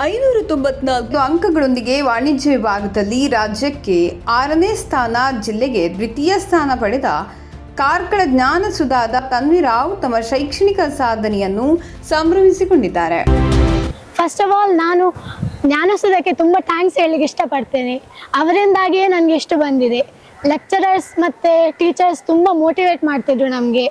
ಐನೂರ ತೊಂಬತ್ನಾಲ್ಕು ಅಂಕಗಳೊಂದಿಗೆ ವಾಣಿಜ್ಯ ವಿಭಾಗದಲ್ಲಿ ರಾಜ್ಯಕ್ಕೆ ಆರನೇ ಸ್ಥಾನ, ಜಿಲ್ಲೆಗೆ ದ್ವಿತೀಯ ಸ್ಥಾನ ಪಡೆದ ಕಾರ್ಕಳ ಜ್ಞಾನಸುಧಾದ ತನ್ವಿರಾವ್ ತಮ್ಮ ಶೈಕ್ಷಣಿಕ ಸಾಧನೆಯನ್ನು ಸಂಭ್ರಮಿಸಿಕೊಂಡಿದ್ದಾರೆ. ಫಸ್ಟ್ ಆಫ್ ಆಲ್ ನಾನು ಜ್ಞಾನಸುಧಕ್ಕೆ ತುಂಬ ಥ್ಯಾಂಕ್ಸ್ ಹೇಳಲಿಕ್ಕೆ ಇಷ್ಟಪಡ್ತೇನೆ. ಅವರಿಂದಾಗಿಯೇ ನನಗೆ ಇಷ್ಟು ಬಂದಿದೆ. ಲೆಕ್ಚರರ್ಸ್ ಮತ್ತು ಟೀಚರ್ಸ್ ತುಂಬ ಮೋಟಿವೇಟ್ ಮಾಡ್ತಿದ್ರು ನಮಗೆ.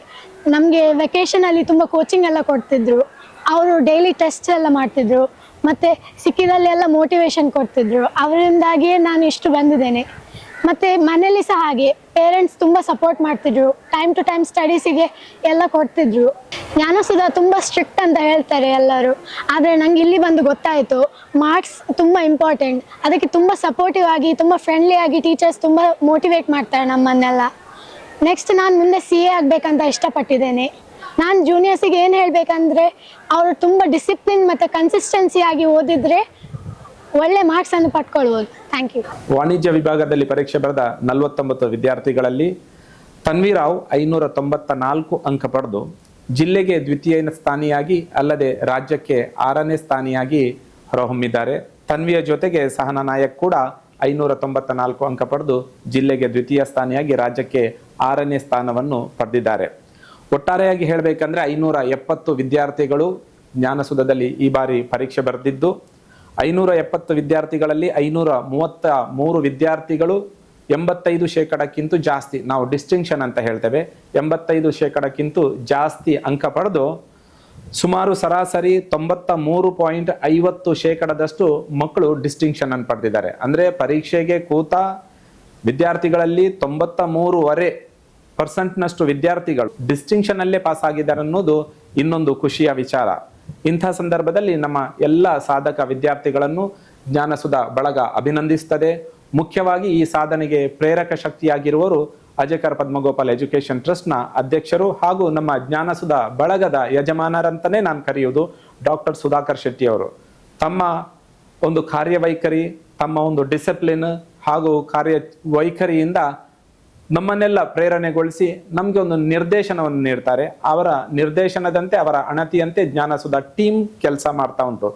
ನಮಗೆ ವೆಕೇಷನಲ್ಲಿ ತುಂಬ ಕೋಚಿಂಗ್ ಎಲ್ಲ ಕೊಡ್ತಿದ್ರು. ಅವರು ಡೈಲಿ ಟೆಸ್ಟ್ ಎಲ್ಲ ಮಾಡ್ತಿದ್ರು. ಮತ್ತು ಸಿಕ್ಕಿದಲ್ಲಿ ಎಲ್ಲ ಮೋಟಿವೇಶನ್ ಕೊಡ್ತಿದ್ರು. ಅವರಿಂದಾಗಿಯೇ ನಾನು ಇಷ್ಟು ಬಂದಿದ್ದೇನೆ. ಮತ್ತು ಮನೇಲಿ ಸಹ ಹಾಗೆ. ಪೇರೆಂಟ್ಸ್ ತುಂಬ ಸಪೋರ್ಟ್ ಮಾಡ್ತಿದ್ರು. ಟೈಮ್ ಟು ಟೈಮ್ ಸ್ಟಡೀಸಿಗೆ ಎಲ್ಲ ಕೊಡ್ತಿದ್ರು. ಜ್ಞಾನಸುಧ ತುಂಬ ಸ್ಟ್ರಿಕ್ಟ್ ಅಂತ ಹೇಳ್ತಾರೆ ಎಲ್ಲರೂ. ಆದರೆ ನಂಗೆ ಇಲ್ಲಿ ಬಂದು ಗೊತ್ತಾಯಿತು ಮಾರ್ಕ್ಸ್ ತುಂಬ ಇಂಪಾರ್ಟೆಂಟ್ ಅದಕ್ಕೆ ತುಂಬ ಸಪೋರ್ಟಿವ್ ಆಗಿ, ತುಂಬ ಫ್ರೆಂಡ್ಲಿ ಆಗಿ ಟೀಚರ್ಸ್ ತುಂಬ ಮೋಟಿವೇಟ್ ಮಾಡ್ತಾರೆ ನಮ್ಮನ್ನೆಲ್ಲ. ನೆಕ್ಸ್ಟ್ ನಾನು ಮುಂದೆ ಸಿ ಎ ಆಗಬೇಕಂತ ಇಷ್ಟಪಟ್ಟಿದ್ದೇನೆ. ನಾನು ಜೂನಿಯರ್ಸಿಗೆ ಏನು ಹೇಳಬೇಕಂದ್ರೆ, ಅವರು ತುಂಬ ಡಿಸಿಪ್ಲಿನ್ ಮತ್ತು ಕನ್ಸಿಸ್ಟೆನ್ಸಿ ಆಗಿ ಓದಿದರೆ ಒಳ್ಳೆ ಮಾರ್ಕ್ಸನ್ನು ಪಡ್ಕೊಳ್ಬೋದು. ಥ್ಯಾಂಕ್ ಯು ವಾಣಿಜ್ಯ ವಿಭಾಗದಲ್ಲಿ ಪರೀಕ್ಷೆ ಬರೆದ ನಲವತ್ತೊಂಬತ್ತು ವಿದ್ಯಾರ್ಥಿಗಳಲ್ಲಿ ತನ್ವೀರಾವ್ ಐನೂರ ತೊಂಬತ್ತ ನಾಲ್ಕು ಅಂಕ ಪಡೆದು ಜಿಲ್ಲೆಗೆ ದ್ವಿತೀಯ ಸ್ಥಾನಿಯಾಗಿ ಅಲ್ಲದೆ ರಾಜ್ಯಕ್ಕೆ ಆರನೇ ಸ್ಥಾನಿಯಾಗಿ ಹೊರಹೊಮ್ಮಿದ್ದಾರೆ. ತನ್ವಿಯ ಜೊತೆಗೆ ಸಹನ ನಾಯಕ್ ಕೂಡ ಐನೂರ ತೊಂಬತ್ತ ನಾಲ್ಕು ಅಂಕ ಪಡೆದು ಜಿಲ್ಲೆಗೆ ದ್ವಿತೀಯ ಸ್ಥಾನಿಯಾಗಿ ರಾಜ್ಯಕ್ಕೆ ಆರನೇ ಸ್ಥಾನವನ್ನು ಪಡೆದಿದ್ದಾರೆ. ಒಟ್ಟಾರೆಯಾಗಿ ಹೇಳಬೇಕಂದ್ರೆ ಐನೂರ ಎಪ್ಪತ್ತು ವಿದ್ಯಾರ್ಥಿಗಳು ಜ್ಞಾನಸುಧದಲ್ಲಿ ಈ ಬಾರಿ ಪರೀಕ್ಷೆ ಬರೆದಿದ್ದು, ಐನೂರ ಎಪ್ಪತ್ತು ವಿದ್ಯಾರ್ಥಿಗಳಲ್ಲಿ ಐನೂರ ಮೂವತ್ತ ಮೂರು ವಿದ್ಯಾರ್ಥಿಗಳು ಎಂಬತ್ತೈದು ಶೇಕಡಕ್ಕಿಂತ ಜಾಸ್ತಿ, ನಾವು ಡಿಸ್ಟಿಂಕ್ಷನ್ ಅಂತ ಹೇಳ್ತೇವೆ, ಎಂಬತ್ತೈದು ಶೇಕಡಕ್ಕಿಂತ ಜಾಸ್ತಿ ಅಂಕ ಪಡೆದು ಸುಮಾರು ಸರಾಸರಿ ತೊಂಬತ್ತ ಮೂರು ಪಾಯಿಂಟ್ ಐವತ್ತು ಶೇಕಡದಷ್ಟು ಮಕ್ಕಳು ಡಿಸ್ಟಿಂಕ್ಷನ್ ಅನ್ನು ಪಡೆದಿದ್ದಾರೆ. ಅಂದರೆ ಪರೀಕ್ಷೆಗೆ ಕೂತ ವಿದ್ಯಾರ್ಥಿಗಳಲ್ಲಿ ತೊಂಬತ್ತ ಮೂರುವರೆ ಪರ್ಸೆಂಟ್ನಷ್ಟು ವಿದ್ಯಾರ್ಥಿಗಳು ಡಿಸ್ಟಿಂಕ್ಷನ್ ಅಲ್ಲೇ ಪಾಸ್ ಆಗಿದ್ದಾರೆ ಅನ್ನೋದು ಇನ್ನೊಂದು ಖುಷಿಯ ವಿಚಾರ. ಇಂಥ ಸಂದರ್ಭದಲ್ಲಿ ನಮ್ಮ ಎಲ್ಲ ಸಾಧಕ ವಿದ್ಯಾರ್ಥಿಗಳನ್ನು ಜ್ಞಾನಸುಧ ಬಳಗ ಅಭಿನಂದಿಸ್ತದೆ. ಮುಖ್ಯವಾಗಿ ಈ ಸಾಧನೆಗೆ ಪ್ರೇರಕ ಶಕ್ತಿಯಾಗಿರುವವರು ಅಜಯಕರ್ ಪದ್ಮಗೋಪಾಲ್ ಎಜುಕೇಶನ್ ಟ್ರಸ್ಟ್ನ ಅಧ್ಯಕ್ಷರು ಹಾಗೂ ನಮ್ಮ ಜ್ಞಾನಸುಧ ಬಳಗದ ಯಜಮಾನರಂತಾನೆ ನಾನು ಕರೆಯುವುದು ಡಾಕ್ಟರ್ ಸುಧಾಕರ್ ಶೆಟ್ಟಿ ಅವರು ತಮ್ಮ ಒಂದು ಕಾರ್ಯವೈಖರಿ, ತಮ್ಮ ಒಂದು ಡಿಸಿಪ್ಲಿನ್ ಹಾಗೂ ಕಾರ್ಯ ವೈಖರಿಯಿಂದ ನಮ್ಮನ್ನೆಲ್ಲ ಪ್ರೇರಣೆಗೊಳಿಸಿ ನಮಗೆ ಒಂದು ನಿರ್ದೇಶನವನ್ನು ನೀಡ್ತಾರೆ. ಅವರ ನಿರ್ದೇಶನದಂತೆ, ಅವರ ಅಣತಿಯಂತೆ ಜ್ಞಾನಸುಧ ಟೀಮ್ ಕೆಲಸ ಮಾಡ್ತಾ ಉಂಟು.